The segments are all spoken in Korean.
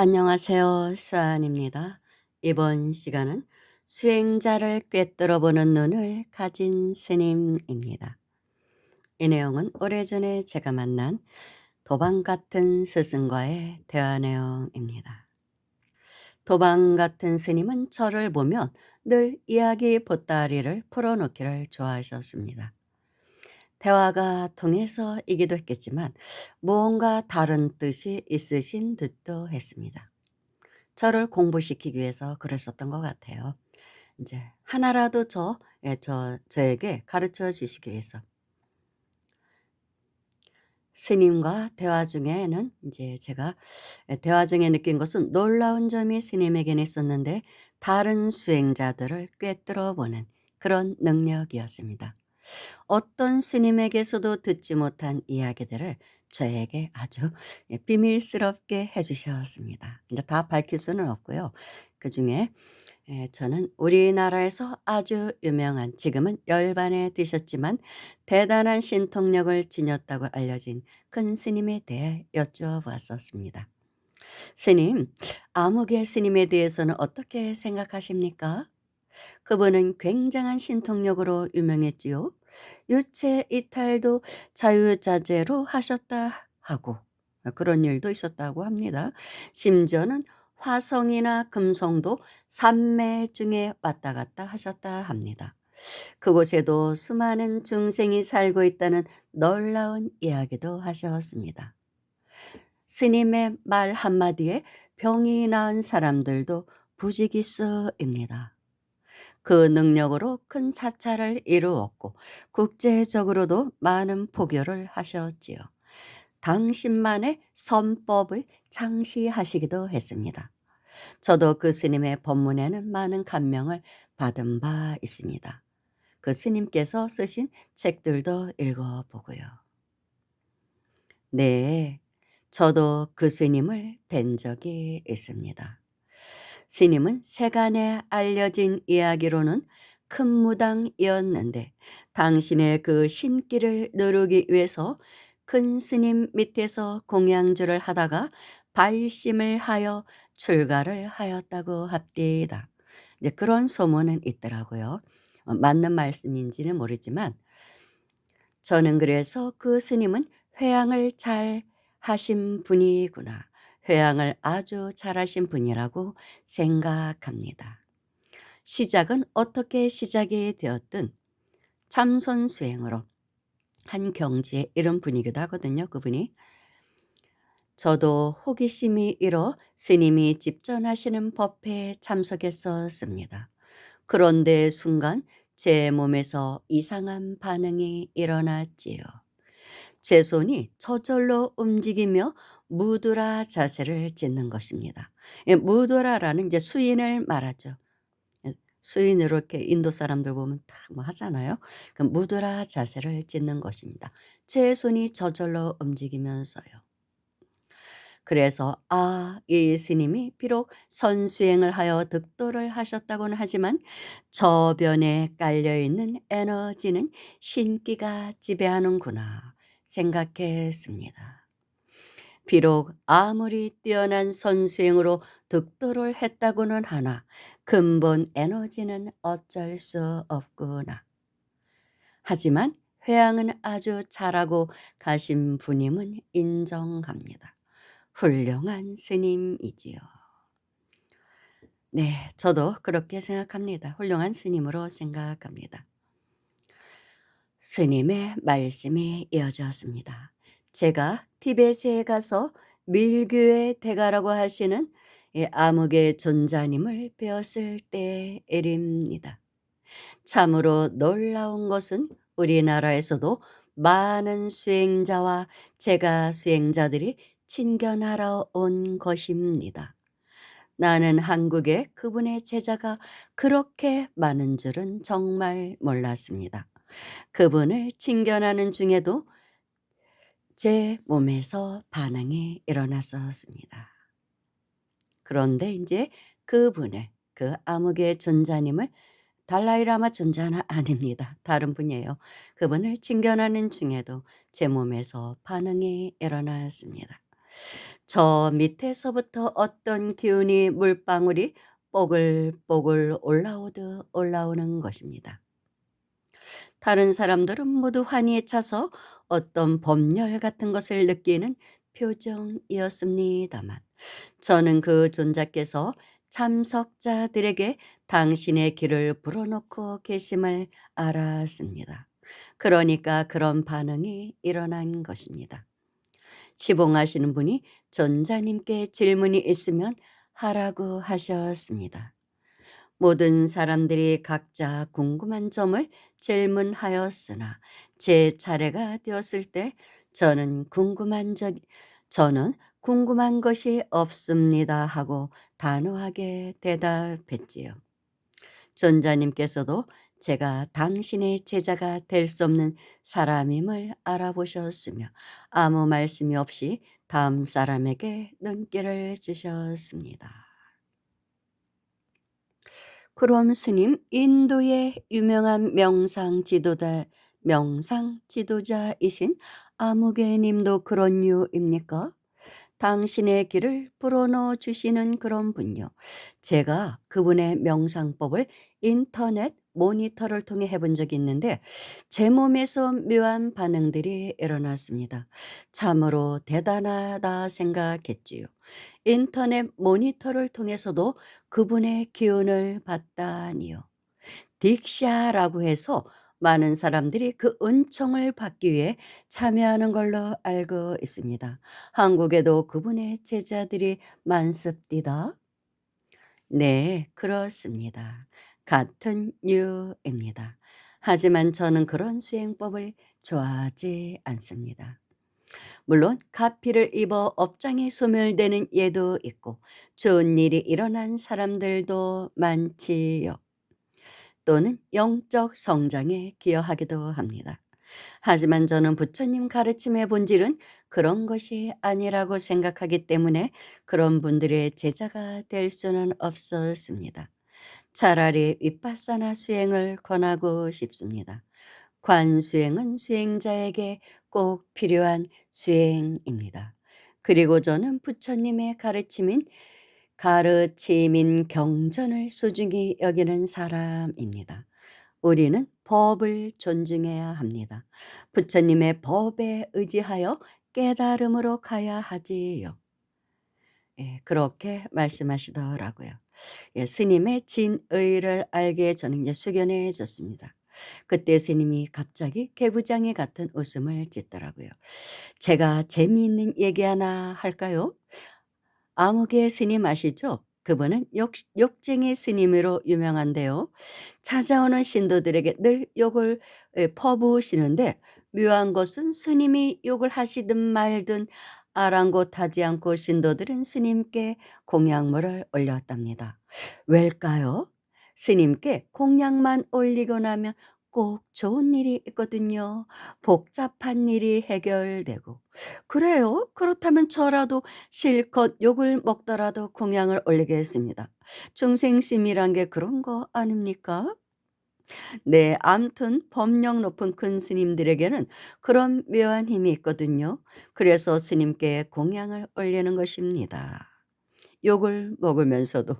안녕하세요. 수아입니다. 이번 시간은 수행자를 꿰뚫어 보는 눈을 가진 스님입니다. 이 내용은 오래전에 제가 만난 도방 같은 스승과의 대화 내용입니다. 도방 같은 스님은 저를 보면 늘 이야기 보따리를 풀어놓기를 좋아하셨습니다. 대화가 통해서이기도 했겠지만 무언가 다른 뜻이 있으신 듯도 했습니다. 저를 공부시키기 위해서 그랬었던 것 같아요. 이제 하나라도 저, 예, 저, 저에게 가르쳐 주시기 위해서. 스님과 대화 중에는 이제 제가 예, 대화 중에 느낀 것은 놀라운 점이 스님에게는 있었는데 다른 수행자들을 꿰뚫어 보는 그런 능력이었습니다. 어떤 스님에게서도 듣지 못한 이야기들을 저에게 아주 예, 비밀스럽게 해 주셨습니다. 근데 다 밝힐 수는 없고요. 그 중에 예 저는 우리나라에서 아주 유명한 지금은 열반에 드셨지만 대단한 신통력을 지녔다고 알려진 큰 스님에 대해 여쭈어 보았었습니다. "스님, 아무개 스님에 대해서는 어떻게 생각하십니까?" 그분은 굉장한 신통력으로 유명했지요. 유체 이탈도 자유자재로 하셨다 하고 그런 일도 있었다고 합니다. 심지어는 화성이나 금성도 산매 중에 왔다 갔다 하셨다 합니다. 그곳에도 수많은 중생이 살고 있다는 놀라운 이야기도 하셨습니다. 스님의 말 한마디에 병이 나은 사람들도 부지기수입니다. 그 능력으로 큰 사찰을 이루었고 국제적으로도 많은 포교를 하셨지요. 당신만의 선법을 창시하시기도 했습니다. 저도 그 스님의 법문에는 많은 감명을 받은 바 있습니다. 그 스님께서 쓰신 책들도 읽어보고요. 네, 저도 그 스님을 뵌 적이 있습니다. 스님은 세간에 알려진 이야기로는 큰 무당이었는데 당신의 그 신기를 누르기 위해서 큰 스님 밑에서 공양주를 하다가 발심을 하여 출가를 하였다고 합디다. 이제 그런 소문은 있더라고요. 어, 맞는 말씀인지는 모르지만 저는 그래서 그 스님은 회양을 잘 하신 분이구나. 회양을 아주 잘하신 분이라고 생각합니다. 시작은 어떻게 시작이 되었든 참선 수행으로 한 경지에 이른 분이기도 하거든요. 그분이. 저도 호기심이 일어 스님이 집전하시는 법회에 참석했었습니다. 그런데 순간 제 몸에서 이상한 반응이 일어났지요. 제 손이 저절로 움직이며 무드라 자세를 짓는 것입니다. 예, 무드라라는 이제 수인을 말하죠. 예, 수인으로 이렇게 인도 사람들 보면 다 뭐 하잖아요. 그 무드라 자세를 짓는 것입니다. 제 손이 저절로 움직이면서요. 그래서 아, 이 스님이 비록 선수행을 하여 득도를 하셨다고는 하지만 저변에 깔려 있는 에너지는 신기가 지배하는구나 생각했습니다. 비록 아무리 뛰어난 선수행으로 득도를 했다고는 하나 근본 에너지는 어쩔 수 없구나. 하지만 회양은 아주 잘하고 가신 분임은 인정합니다. 훌륭한 스님이지요. 네, 저도 그렇게 생각합니다. 훌륭한 스님으로 생각합니다. 스님의 말씀이 이어졌습니다. 제가 티베트에 가서 밀교의 대가라고 하시는 암흑의 존자님을 배웠을 때 일입니다. 참으로 놀라운 것은 우리나라에서도 많은 수행자와 제가 수행자들이 친견하러 온 것입니다. 나는 한국에 그분의 제자가 그렇게 많은 줄은 정말 몰랐습니다. 그분을 친견하는 중에도 제 몸에서 반응이 일어났었습니다. 그런데 이제 그분을 그 암흑의 존자님을 달라이라마 존자는 아닙니다. 다른 분이에요. 그분을 친견하는 중에도 제 몸에서 반응이 일어났습니다. 저 밑에서부터 어떤 기운이 물방울이 뽀글뽀글 올라오듯 올라오는 것입니다. 다른 사람들은 모두 환희에 차서 어떤 법열 같은 것을 느끼는 표정이었습니다만 저는 그 존자께서 참석자들에게 당신의 길을 불어넣고 계심을 알았습니다. 그러니까 그런 반응이 일어난 것입니다. 시봉하시는 분이 전자님께 질문이 있으면 하라고 하셨습니다. 모든 사람들이 각자 궁금한 점을 질문하였으나 제 차례가 되었을 때 저는 궁금한 적 저는 궁금한 것이 없습니다 하고 단호하게 대답했지요. 전자님께서도 제가 당신의 제자가 될 수 없는 사람임을 알아보셨으며 아무 말씀이 없이 다음 사람에게 눈길을 주셨습니다. 그럼 스님, 인도의 유명한 명상 지도자, 명상 지도자이신 아무개님도 그런 류입니까? 당신의 길을 불어넣어 주시는 그런 분요. 제가 그분의 명상법을 인터넷 모니터를 통해 해본 적이 있는데 제 몸에서 묘한 반응들이 일어났습니다. 참으로 대단하다 생각했지요. 인터넷 모니터를 통해서도 그분의 기운을 받다니요. 딕샤라고 해서 많은 사람들이 그 은총을 받기 위해 참여하는 걸로 알고 있습니다. 한국에도 그분의 제자들이 많습니다. 네, 그렇습니다. 같은 류입니다. 하지만 저는 그런 수행법을 좋아하지 않습니다. 물론 가피를 입어 업장에 소멸되는 예도 있고 좋은 일이 일어난 사람들도 많지요. 또는 영적 성장에 기여하기도 합니다. 하지만 저는 부처님 가르침의 본질은 그런 것이 아니라고 생각하기 때문에 그런 분들의 제자가 될 수는 없었습니다. 차라리 윗바사나 수행을 권하고 싶습니다. 관수행은 수행자에게 꼭 필요한 수행입니다. 그리고 저는 부처님의 가르침인 가르침인 경전을 소중히 여기는 사람입니다. 우리는 법을 존중해야 합니다. 부처님의 법에 의지하여 깨달음으로 가야 하지요. 예, 그렇게 말씀하시더라고요. 예, 스님의 진의를 알게 저는 이제 숙연해졌습니다. 그때 스님이 갑자기 개구장이 같은 웃음을 짓더라고요. 제가 재미있는 얘기 하나 할까요? 아무개 스님 아시죠? 그분은 욕, 욕쟁이 스님으로 유명한데요. 찾아오는 신도들에게 늘 욕을 예, 퍼부으시는데 묘한 것은 스님이 욕을 하시든 말든 아랑곳하지 않고 신도들은 스님께 공양물을 올렸답니다. 왜일까요? 스님께 공양만 올리고 나면 꼭 좋은 일이 있거든요. 복잡한 일이 해결되고. 그래요? 그렇다면 저라도 실컷 욕을 먹더라도 공양을 올리겠습니다. 중생심이란 게 그런 거 아닙니까? 네, 암튼 법령 높은 큰 스님들에게는 그런 묘한 힘이 있거든요. 그래서 스님께 공양을 올리는 것입니다. 욕을 먹으면서도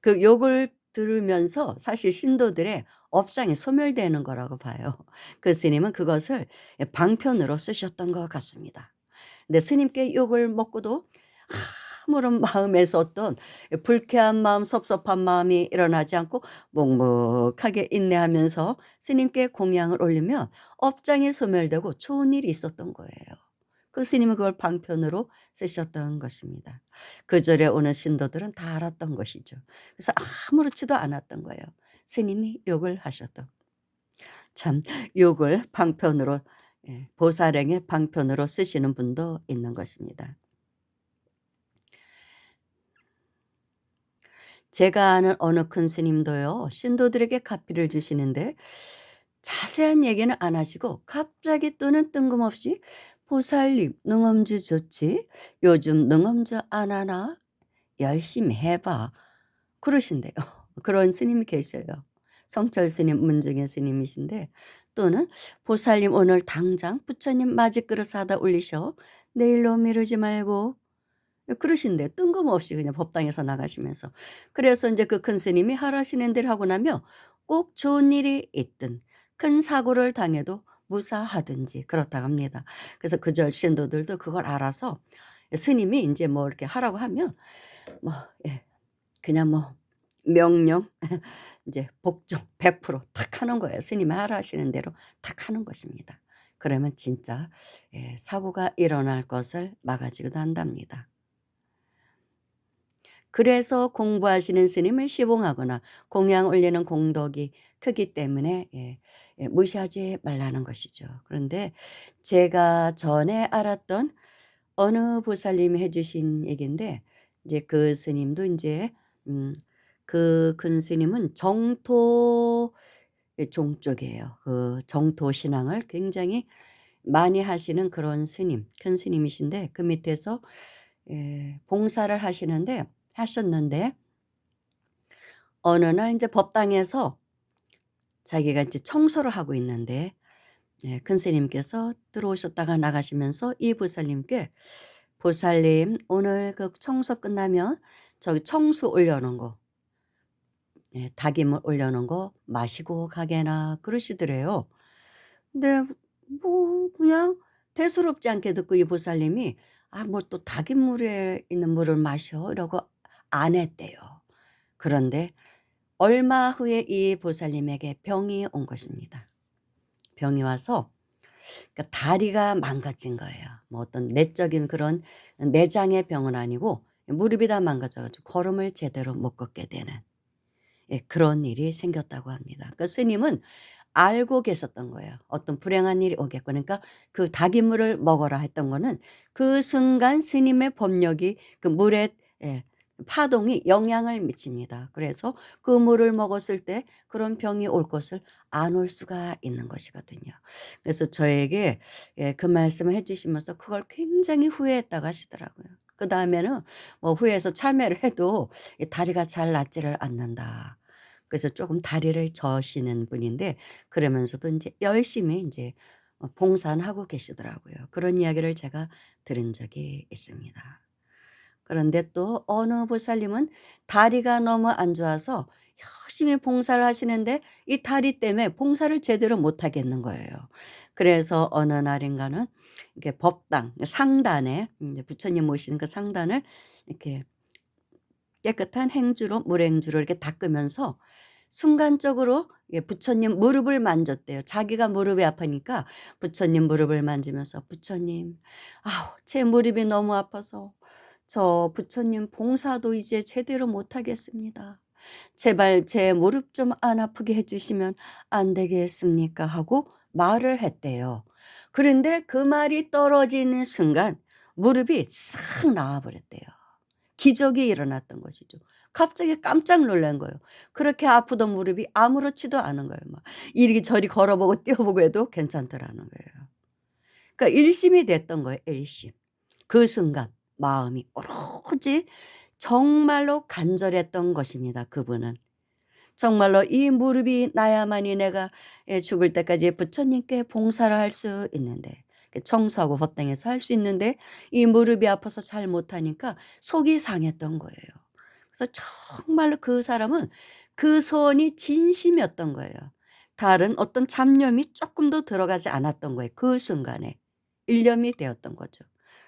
그 욕을 들으면서 사실 신도들의 업장이 소멸되는 거라고 봐요. 그 스님은 그것을 방편으로 쓰셨던 것 같습니다. 근데 스님께 욕을 먹고도 아 무런 마음에서 어떤 불쾌한 마음, 섭섭한 마음이 일어나지 않고 묵묵하게 인내하면서 스님께 공양을 올리면 업장이 소멸되고 좋은 일이 있었던 거예요. 그 스님은 그걸 방편으로 쓰셨던 것입니다. 그 절에 오는 신도들은 다 알았던 것이죠. 그래서 아무렇지도 않았던 거예요. 스님이 욕을 하셔도. 참 욕을 방편으로 예, 보살행의 방편으로 쓰시는 분도 있는 것입니다. 제가 아는 어느 큰 스님도요. 신도들에게 카피를 주시는데 자세한 얘기는 안 하시고 갑자기 또는 뜬금없이 보살님 능엄주 좋지? 요즘 능엄주 안 하나? 열심히 해봐. 그러신대요. 그런 스님이 계셔요. 성철 스님, 문중현 스님이신데 또는 보살님 오늘 당장 부처님 맞이 그릇 사다 올리셔. 내일로 미루지 말고 예 그러신대요. 뜬금없이 그냥 법당에서 나가시면서. 그래서 인제 그 큰 스님이 하라시는 대로 하고 나면 꼭 좋은 일이 있든 큰 사고를 당해도 무사하든지 그렇다고 합니다. 그래서 그절 신도들도 그걸 알아서 스님이 인제 뭐 이렇게 하라고 하면 뭐 예 그냥 뭐 명령 인제 복종 100%탁 하는 거예요. 스님이 하라 하시는 대로 탁 하는 것입니다. 그러면 진짜 예 사고가 일어날 것을 막아지기도 한답니다. 그래서 공부하시는 스님을 시봉하거나 공양 올리는 공덕이 크기 때문에 예 예 무시하지 말라는 것이죠. 그런데 제가 전에 알았던 어느 보살님이 해 주신 얘기인데 이제 그 스님도 인제 음 그 큰 스님은 정토 예종 쪽이에요. 그 정토 신앙을 굉장히 많이 하시는 그런 스님, 큰 스님이신데 그 밑에서 예 봉사를 하시는데 하셨는데 어느 날 인제 법당에서 자기가 인제 청소를 하고 있는데 예큰 스님께서 들어오셨다가 나가시면서 이 보살님께 "보살님 오늘 그 청소 끝나면 저기 청수 올려 놓은 거예 닭이물 올려 놓은 거 마시고 가게나." 그러시더래요. 근데 뭐 그냥 대수롭지 않게 듣고 이 보살님이 "아 뭐 또 닭이물에 있는 물을 마셔." 이러고 안 했대요. 그런데 얼마 후에 이 보살님에게 병이 온 것입니다. 병이 와서 그러니까 다리가 망가진 거예요. 뭐 어떤 내적인 그런 내장의 병은 아니고 무릎이 다 망가져 가지고 걸음을 제대로 못 걷게 되는 예 그런 일이 생겼다고 합니다. 그 스님은 알고 계셨던 거예요. 어떤 불행한 일이 오겠고 그러니까 그 닭이물을 먹어라 했던 거는 그 순간 스님의 법력이 그 물에 예 파동이 영향을 미칩니다. 그래서 그 물을 먹었을 때 그런 병이 올 것을 안 올 수가 있는 것이거든요. 그래서 저에게 예 그 말씀을 해 주시면서 그걸 굉장히 후회했다고 하시더라고요. 그 다음에는 뭐 후회해서 참회를 해도 이 다리가 잘 낫지를 않는다. 그래서 쪼금 다리를 저시는 분인데 그러면서도 인제 열심히 인제 어 봉사는 하고 계시더라고요. 그런 이야기를 제가 들은 적이 있습니다. 그런데 또 어느 보살님은 다리가 너무 안 좋아서 열심히 봉사를 하시는데 이 다리 때문에 봉사를 제대로 못 하겠는 거예요. 그래서 어느 날인가는 이렇게 법당 상단에 음 부처님 모시는 그 상단을 이렇게 깨끗한 행주로 물행주로 이렇게 닦으면서 순간적으로 예 부처님 무릎을 만졌대요. 자기가 무릎이 아프니까 부처님 무릎을 만지면서 "부처님 아우 제 무릎이 너무 아파서 저 부처님 봉사도 이제 제대로 못 하겠습니다. 제발 제 무릎 좀 안 아프게 해 주시면 안 되겠습니까?" 하고 말을 했대요. 그런데 그 말이 떨어지는 순간 무릎이 싹 나아 버렸대요. 기적이 일어났던 것이죠. 갑자기 깜짝 놀란 거예요. 그렇게 아프던 무릎이 아무렇지도 않은 거예요. 막 이리 저리 걸어보고 뛰어보고 해도 괜찮더라는 거예요. 그러니까 일심이 됐던 거예요, 일심. 그 순간 마음이 오로지 정말로 간절했던 것입니다, 그분은. 정말로 이 무릎이 나야만이 내가 예 죽을 때까지 부처님께 봉사를 할 수 있는데 그 청소하고 법당에서 할 수 있는데 이 무릎이 아파서 잘 못하니까 속이 상했던 거예요. 그래서 정말로 그 사람은 그 소원이 진심이었던 거예요. 다른 어떤 잡념이 쪼끔도 들어가지 않았던 거예요, 그 순간에. 일념이 되었던 거죠.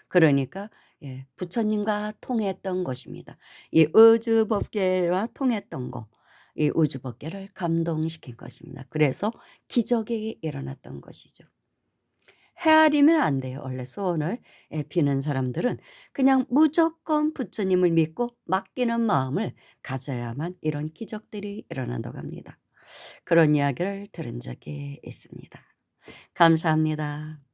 그러니까 예 부처님과 통했던 것입니다. 이 우주 법계와 통했던 거. 이 우주 법계를 감동시킨 것입니다. 그래서 기적이 일어났던 것이죠. 헤아리면 안 돼요, 원래 소원을 예 비는 사람들은. 그냥 무조건 부처님을 믿고 맡기는 마음을 가져야만 이런 기적들이 일어난다고 합니다. 그런 이야기를 들은 적이 있습니다. 감사합니다.